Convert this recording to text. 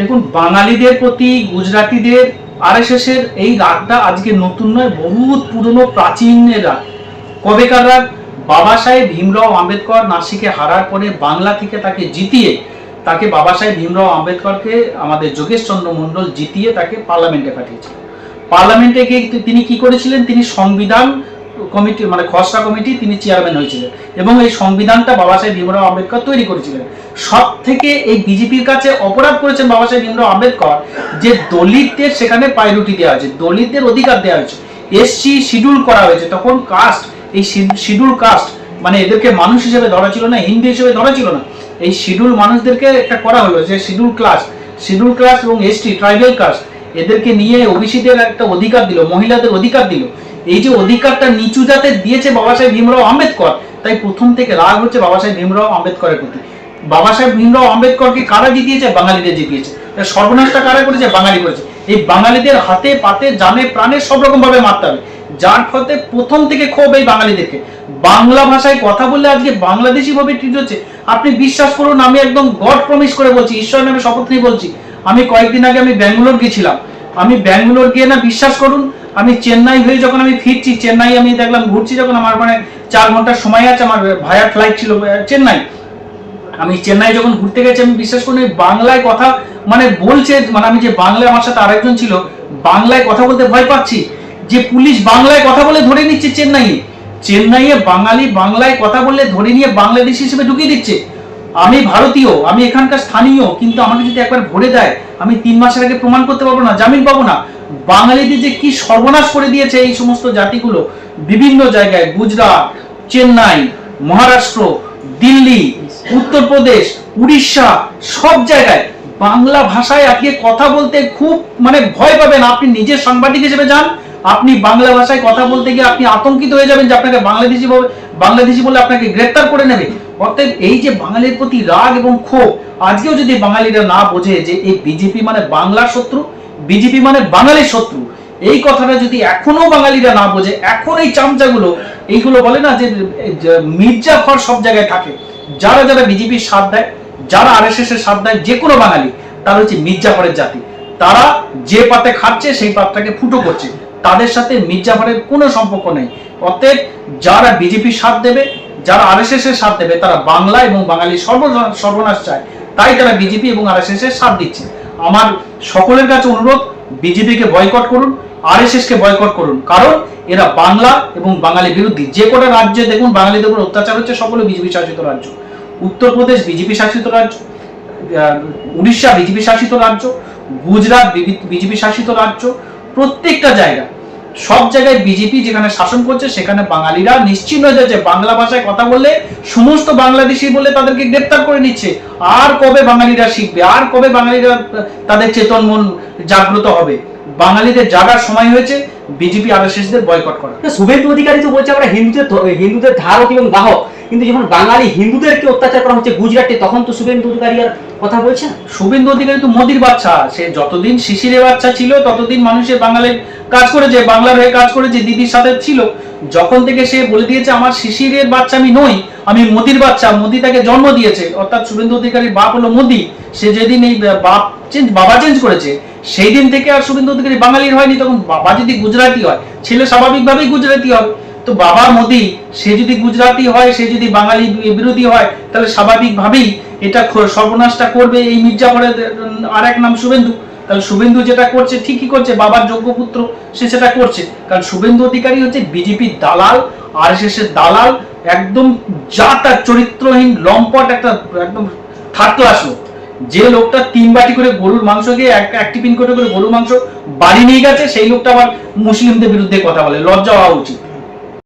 দেখুন, বাঙালিদের প্রতি, গুজরাটিদের আরএসএস এর এই রাগটা আজকে নতুন নয়, বহুত পুরনো প্রাচীনের রাগ। কবেকার রাগ? বাবা সাহেব ভীমরাও আম্বেদকর নাসিকে হারার পরে বাংলা থেকে তাকে জিতিয়ে, তাকে বাবা সাহেব ভীমরাও আম্বেদকরকে আমাদের যোগেশ চন্দ্র মণ্ডল জিতিয়ে তাকে পার্লামেন্টে পাঠিয়েছে পার্লামেন্টে গিয়ে তিনি কি করেছিলেন? তিনি সংবিধান কমিটি মানে খসড়া কমিটি তিনি চেয়ারম্যান হয়েছিলেন। এবং এই সংবিধানটা বাবা সাহেব ভীমরাও আম্বেদকর তৈরি করেছিলেন। সব থেকে এই বিজেপির কাছে অপরাধ করেছেন বাবা সাহেব ভীমরাও আম্বেদকর যে দলিতদের সেখানে প্রায়োরিটি দেওয়া হয়েছে, দলিতদের অধিকার দেওয়া হয়েছে। এসসি শিডিউল করা হয়েছে, তখন কাস্ট এই শিডিউল কাস্ট মানে এদেরকে মানুষ হিসেবে ধরা ছিল না, হিন্দু হিসেবে ধরা ছিল না। এই শিডিউল মানুষদেরকে একটা করা হলো যে শিডিউল ক্লাস শিডিউল ক্লাস এবং এসটি ট্রাইবেল কাস্ট এদেরকে নিয়ে ওবিসিদের একটা অধিকার দিল, মহিলাদের অধিকার দিল। এই যে অধিকারটা নিচু জাতের দিয়েছে বাবা সাহেব ভীমরাও আম্বেদকর, তাই প্রথম থেকে রাগ হচ্ছে বাবা সাহেব ভীমরাও আম্বেদকরের প্রতি। বাবা সাহেব ভীমরাও আম্বেদকরকে কারা জিতিয়েছে? বাঙালিদের জিতিয়েছে। সর্বনাশটা কারা করেছে? বাঙালি করেছে। এই বাঙালিদের হাতে পাতে, জানে, প্রাণে সব রকম ভাবে মারতে হবে। যার ফলে প্রথম থেকে ক্ষোভ এই বাঙালিদেরকে। বাংলা ভাষায় কথা বললে আজকে বাংলাদেশি ভাবে ট্রিট হচ্ছে। আপনি বিশ্বাস করুন, আমি একদম গড প্রমিস করে বলছি ঈশ্বর নামে শপথ নিয়ে বলছি। আমি কয়েকদিন আগে আমি ব্যাঙ্গালোর গেছিলাম। আমি ব্যাঙ্গালোর গিয়ে না, বিশ্বাস করুন আমি চেন্নাই হয়ে যখন আমি ফিরছি, চেন্নাই আমি দেখলাম, ঘুরছি যখন আমার মানে চার ঘণ্টার সময় আছে, আমার ভায়া ফ্লাইট ছিল চেন্নাই। আমি চেন্নাই যখন ঘুরতে গেছি, আমি বিশ্বাস করি বাংলায় কথা মানে বলছে মানে আমি যে বাংলা আমার সাথে আরেকজন ছিল, বাংলায় কথা বলতে ভয় পাচ্ছি। যে পুলিশ বাংলায় কথা বলে ধরে নিচ্ছে চেন্নাইয়ে। চেন্নাইয়ে বাঙালি বাংলায় কথা বললে ধরে নিয়ে বাংলাদেশ হিসেবে ঢুকিয়ে দিচ্ছে। আমি ভারতীয়, আমি এখানকার স্থানীয়, কিন্তু আমাকে যদি একবার ভরে দেয়, আমি তিন মাসের আগে প্রমাণ করতে পারব না, জামিন পাবো না। বাঙালিদের যে কি সর্বনাশ করে দিয়েছে এই সমস্ত জাতিগুলো, বিভিন্ন জায়গায় গুজরাট, চেন্নাই, মহারাষ্ট্র, দিল্লি, উত্তরপ্রদেশ, উড়িষ্যা, সব জায়গায় বাংলা ভাষায় আজকে কথা বলতে খুব মানে ভয় পাবেন। আপনি নিজের সাংবাদিক হিসেবে যান, আপনি বাংলা ভাষায় কথা বলতে গিয়ে আপনি আতঙ্কিত হয়ে যাবেন যে আপনাকে বাংলাদেশি বলে বাংলাদেশি বলে আপনাকে গ্রেপ্তার করে নেবে। অর্থাৎ এই যে বাঙালির প্রতি রাগ এবং ক্ষোভ, আজকেও যদি বাঙালিরা না বোঝে যে এই বিজেপি মানে বাংলার শত্রু বিজেপি মানে বাঙালির শত্রু। এই কথাটা যদি এখনও বাঙালিরা না বোঝে, এখন এই চামচাগুলো, এইগুলো বলে না যে মির্জাফর সব জায়গায় থাকে। যারা যারা বিজেপির সাথ দেয়, যারা আর এস এর সাথ দেয়, যে কোনো বাঙালি, তারা হচ্ছে মির্জাফরের জাতি। তারা যে পাতে খাচ্ছে সেই পাতটাকে ফুটো করছে। তাদের সাথে মির্জাফরের কোনো সম্পর্ক নেই। অতএব যারা বিজেপির সাথ দেবে, যারা আর এস এর সাথ দেবে, তারা বাংলা এবং বাঙালি সর্ব সর্বনাশ চায়। তাই তারা বিজেপি এবং আর এস এর সাথ দিচ্ছে। আমার সকলের কাছে অনুরোধ, বিজেপিকে বয়কট করুন আর এস কে বয়কট করুন। কারণ এরা বাংলা এবং বাঙালি বিরোধী। যে কটা রাজ্যে দেখুন, বাঙালিদের উপর অত্যাচার হচ্ছে, সকলে বিজেপি শাসিত রাজ্য। উত্তরপ্রদেশ বিজেপি শাসিত রাজ্য উড়িষ্যা বিজেপি শাসিত রাজ্য, গুজরাট বিজেপি শাসিত রাজ্য, প্রত্যেকটা জায়গা সব জায়গায় বিজেপি যেখানে শাসন করছে, সেখানে বাঙালিরা নিশ্চিন্ন হয়ে যাচ্ছে। বাংলা ভাষায় কথা বললে সমস্ত বাংলাদেশি বলে তাদেরকে গ্রেপ্তার করে নিচ্ছে। আর কবে বাঙালিরা শিখবে? আর কবে বাঙালিরা তাদের চেতন মন জাগ্রত হবে? বাঙালিদের জাগার সময় হয়েছে। বিজেপি আর দের বয়কট করা। শুভেন্দু অধিকারী তো বলছে আমরা হিন্দুদের হিন্দুদের ধারক এবং বাহক কিন্তু যখন বাঙালি হিন্দুদেরকে অত্যাচার করা হচ্ছে গুজরাটে, তখন তো শুভেন্দু অধিকারী আর কথা বলছে না। শুভেন্দু অধিকারী তো মোদির বাচ্চা। সে যতদিন শিশিরের বাচ্চা ছিল, ততদিন মানুষের বাঙালির কাজ করেছে, বাংলার হয়ে কাজ করেছে, দিদির সাথে ছিল। যখন থেকে সে বলে দিয়েছে, আমার শিশিরের বাচ্চা আমি নই, আমি মোদির বাচ্চা, মোদি তাকে জন্ম দিয়েছে। অর্থাৎ শুভেন্দু অধিকারীর বাপ হলো মোদি। সে যেদিন এই বাপ চেঞ্জ বাবা চেঞ্জ করেছে, সেই দিন থেকে আর শুভেন্দু অধিকারী বাঙালির হয়নি। তখন বাবা যদি গুজরাটি হয়, ছেলে স্বাভাবিকভাবেই গুজরাটি হবে। তো বাবা মোদি, সে যদি গুজরাটি হয়, সে যদি বাঙালি বিরোধী হয়, তাহলে স্বাভাবিকভাবেই এটা সর্বনাশটা করবে এই মির্জাফরের আর এক নাম শুভেন্দু। তাহলে শুভেন্দু যেটা করছে, ঠিকই করছে, বাবার যোগ্য পুত্র সে সেটা করছে। কারণ শুভেন্দু অধিকারী হচ্ছে বিজেপির দালাল আর এর দালাল, একদম যা তার চরিত্রহীন, লম্পট একটা, একদম থার্ড ক্লাস লোক। যে লোকটা তিন বাটি করে গরুর মাংস দিয়ে এক এক টিফিন করে করে গরুর মাংস বাড়ি নিয়ে গেছে, সেই লোকটা আবার মুসলিমদের বিরুদ্ধে কথা বলে, লজ্জা হওয়া উচিত।